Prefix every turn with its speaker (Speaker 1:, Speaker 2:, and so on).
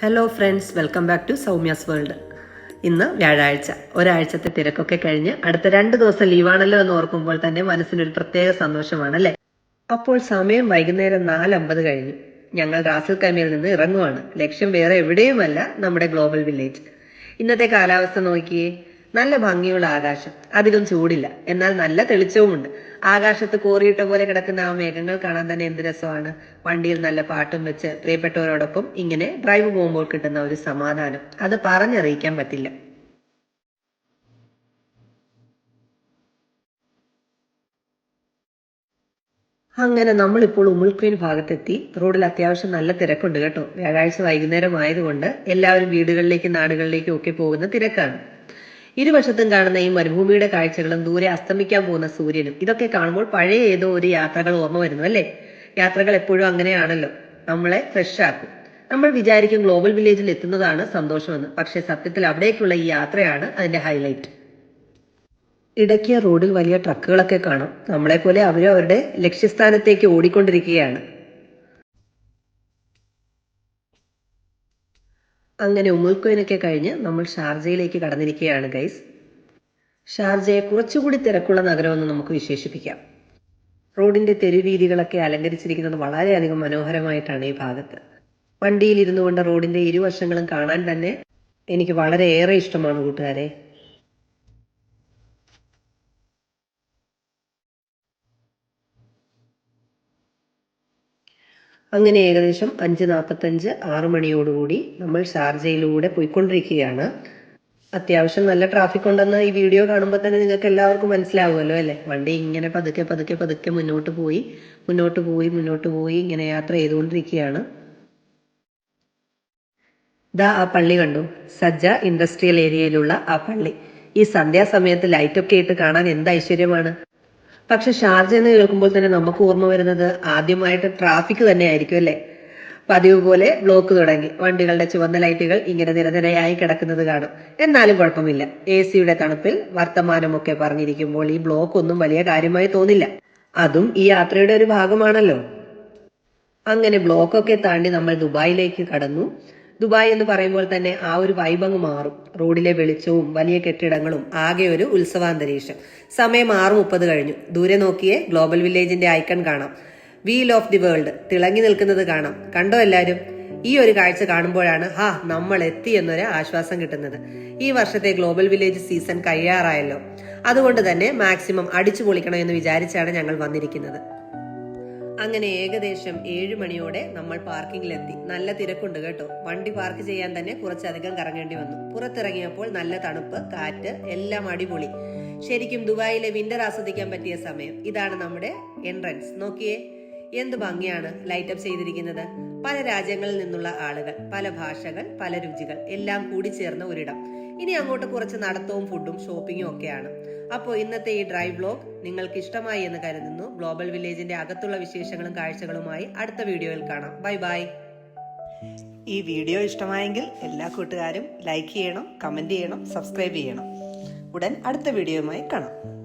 Speaker 1: Hello friends welcome back to Soumya's world ഇന്ന് വ്യാഴാഴ്ച. ഒരാഴ്ചത്തെ തിരക്കൊക്കെ കഴിഞ്ഞ് അടുത്ത രണ്ട് ദിവസം ലീവാണല്ലോ എന്ന് ഓർക്കുമ്പോൾ തന്നെ മനസ്സിനൊരു പ്രത്യേക സന്തോഷമാണ് അല്ലേ? അപ്പോൾ സമയം വൈകുന്നേരം നാലമ്പത് കഴിഞ്ഞു. ഞങ്ങൾ റാസിൽ കമ്മിയിൽ നിന്ന് ഇറങ്ങുവാണ്. ലക്ഷ്യം വേറെ എവിടെയുമല്ല നമ്മുടെ ഗ്ലോബൽ വില്ലേജ്. ഇന്നത്തെ കാലാവസ്ഥ നോക്കിയേ. നല്ല ഭംഗിയുള്ള ആകാശം. അധികം ചൂടില്ല. എന്നാൽ നല്ല തെളിച്ചവുമുണ്ട്. ആകാശത്ത് കോറിയിട്ട പോലെ കിടക്കുന്ന ആ മേഘങ്ങൾ കാണാൻ തന്നെ എന്ത് രസമാണ്. വണ്ടിയിൽ നല്ല പാട്ടും വെച്ച് പ്രിയപ്പെട്ടവരോടൊപ്പം ഇങ്ങനെ ഡ്രൈവ് പോകുമ്പോൾ കിട്ടുന്ന ഒരു സമാധാനം. അത് പറഞ്ഞറിയിക്കാൻ പറ്റില്ല. അങ്ങനെ നമ്മളിപ്പോൾ ഉമുൾക്വീൻ ഭാഗത്തെത്തി. റോഡിൽ അത്യാവശ്യം നല്ല തിരക്കുണ്ട് കേട്ടോ. വ്യാഴാഴ്ച വൈകുന്നേരം ആയതുകൊണ്ട് എല്ലാവരും വീടുകളിലേക്കും നാടുകളിലേക്കും ഒക്കെ പോകുന്ന തിരക്കാണ്. ഇരുവശത്തും കാണുന്ന ഈ മരുഭൂമിയുടെ കാഴ്ചകളും ദൂരെ അസ്തമിക്കാൻ പോകുന്ന സൂര്യനും ഇതൊക്കെ കാണുമ്പോൾ പഴയ ഏതോ ഒരു യാത്രകൾ ഓർമ്മ വരുന്നു അല്ലേ? യാത്രകൾ എപ്പോഴും അങ്ങനെയാണല്ലോ. നമ്മളെ ഫ്രഷ് ആക്കും. നമ്മൾ വിചാരിക്കും ഗ്ലോബൽ വില്ലേജിൽ എത്തുന്നതാണ് സന്തോഷമെന്ന്. പക്ഷേ സത്യത്തിൽ അവിടേക്കുള്ള ഈ യാത്രയാണ് അതിന്റെ ഹൈലൈറ്റ് ഇടയ്ക്ക് റോഡിൽ വലിയ ട്രക്കുകളൊക്കെ കാണാം. നമ്മളെപ്പോലെ അവരും അവരുടെ ലക്ഷ്യസ്ഥാനത്തേക്ക് ഓടിക്കൊണ്ടിരിക്കുകയാണ്. അങ്ങനെ ഉമ്മുൽക്കോയിനൊക്കെ കഴിഞ്ഞ് നമ്മൾ ഷാർജയിലേക്ക് കടന്നിരിക്കുകയാണ് ഗൈസ് ഷാർജയെ കുറച്ചുകൂടി തിരക്കുള്ള നഗരമെന്ന് നമുക്ക് വിശേഷിപ്പിക്കാം. റോഡിന്റെ തെരുവീതികളൊക്കെ അലങ്കരിച്ചിരിക്കുന്നത് വളരെയധികം മനോഹരമായിട്ടാണ് ഈ ഭാഗത്ത്. വണ്ടിയിൽ ഇരുന്നു കൊണ്ട് റോഡിന്റെ ഇരുവശങ്ങളും കാണാൻ തന്നെ എനിക്ക് വളരെയേറെ ഇഷ്ടമാണ് കൂട്ടുകാരെ. അങ്ങനെ ഏകദേശം അഞ്ച് നാൽപ്പത്തഞ്ച് ആറ് മണിയോടുകൂടി നമ്മൾ ഷാർജയിലൂടെ പോയിക്കൊണ്ടിരിക്കുകയാണ്. അത്യാവശ്യം നല്ല ട്രാഫിക് ഉണ്ടെന്ന് ഈ വീഡിയോ കാണുമ്പോൾ തന്നെ നിങ്ങൾക്ക് എല്ലാവർക്കും മനസ്സിലാവുമല്ലോ അല്ലേ? വണ്ടി ഇങ്ങനെ പതുക്കെ പതുക്കെ പതുക്കെ മുന്നോട്ട് പോയി മുന്നോട്ട് പോയി മുന്നോട്ട് പോയി ഇങ്ങനെ യാത്ര ചെയ്തുകൊണ്ടിരിക്കുകയാണ്. ദാ ആ പള്ളി കണ്ടു. സജ്ജ ഇൻഡസ്ട്രിയൽ ഏരിയയിലുള്ള ആ പള്ളി. ഈ സന്ധ്യാസമയത്ത് ലൈറ്റൊക്കെ ഇട്ട് കാണാൻ എന്ത് ഐശ്വര്യമാണ്? പക്ഷെ ഷാർജ എന്ന് കേൾക്കുമ്പോൾ തന്നെ നമുക്ക് ഓർമ്മ വരുന്നത് ആദ്യമായിട്ട് ട്രാഫിക് തന്നെയായിരിക്കും അല്ലേ? പതിവ് പോലെ ബ്ലോക്ക് തുടങ്ങി. വണ്ടികളുടെ ചുവന്ന ലൈറ്റുകൾ ഇങ്ങനെ നിരനിരയായി കിടക്കുന്നത് കാണും. എന്നാലും കുഴപ്പമില്ല. എ സിയുടെ തണുപ്പിൽ വർത്തമാനമൊക്കെ പറഞ്ഞിരിക്കുമ്പോൾ ഈ ബ്ലോക്ക് ഒന്നും വലിയ കാര്യമായി തോന്നില്ല. അതും ഈ യാത്രയുടെ ഒരു ഭാഗമാണല്ലോ. അങ്ങനെ ബ്ലോക്കൊക്കെ താണ്ടി നമ്മൾ ദുബായിലേക്ക് കടന്നു. ദുബായ് എന്ന് പറയുമ്പോൾ തന്നെ ആ ഒരു വൈബങ് മാറും. റോഡിലെ വെളിച്ചവും വലിയ കെട്ടിടങ്ങളും ആകെ ഒരു ഉത്സവാന്തരീക്ഷം. സമയം ആറ് മുപ്പത് കഴിഞ്ഞു. ദൂരെ നോക്കിയേ ഗ്ലോബൽ വില്ലേജിന്റെ ഐക്കൺ കാണാം. വീൽ ഓഫ് ദി വേൾഡ് തിളങ്ങി നിൽക്കുന്നത് കാണാം. കണ്ടോ എല്ലാവരും ഈ ഒരു കാഴ്ച കാണുമ്പോഴാണ് ഹാ നമ്മൾ എത്തി എന്നൊരു ആശ്വാസം കിട്ടുന്നത്. ഈ വർഷത്തെ ഗ്ലോബൽ വില്ലേജ് സീസൺ കഴിയാറായല്ലോ. അതുകൊണ്ട് തന്നെ മാക്സിമം അടിച്ചു പൊളിക്കണം എന്ന് വിചാരിച്ചാണ് ഞങ്ങൾ വന്നിരിക്കുന്നത്. അങ്ങനെ ഏകദേശം ഏഴ് മണിയോടെ നമ്മൾ പാർക്കിങ്ങിലെത്തി. നല്ല തിരക്കുണ്ട് കേട്ടോ. വണ്ടി പാർക്ക് ചെയ്യാൻ തന്നെ കുറച്ചധികം കറങ്ങേണ്ടി വന്നു. പുറത്തിറങ്ങിയപ്പോൾ നല്ല തണുപ്പ് കാറ്റ് എല്ലാം അടിപൊളി. ശരിക്കും ദുബായിലെ വിന്റർ ആസ്വദിക്കാൻ പറ്റിയ സമയം. ഇതാണ് നമ്മുടെ എൻട്രൻസ് നോക്കിയേ. എന്ത് ഭംഗിയാണ് ലൈറ്റ് അപ്പ് ചെയ്തിരിക്കുന്നത്. പല രാജ്യങ്ങളിൽ നിന്നുള്ള ആളുകൾ പല ഭാഷകൾ പല രുചികൾ എല്ലാം കൂടി ചേർന്ന ഒരിടം. ഇനി അങ്ങോട്ട് കുറച്ച് നടത്തവും ഫുഡും ഷോപ്പിങ്ങും ഒക്കെയാണ്. അപ്പോൾ ഇന്നത്തെ ഈ ഡ്രൈവ് ബ്ലോഗ് നിങ്ങൾക്ക് ഇഷ്ടമായി എന്ന് കരുതുന്നു. ഗ്ലോബൽ വില്ലേജിന്റെ അകത്തുള്ള വിശേഷങ്ങളും കാഴ്ചകളുമായി അടുത്ത വീഡിയോയിൽ കാണാം. ബൈ ബൈ ഈ വീഡിയോ ഇഷ്ടമായെങ്കിൽ എല്ലാ കൂട്ടുകാരും ലൈക്ക് ചെയ്യണം കമന്റ് ചെയ്യണം സബ്സ്ക്രൈബ് ചെയ്യണം. ഉടൻ അടുത്ത വീഡിയോയുമായി കാണാം.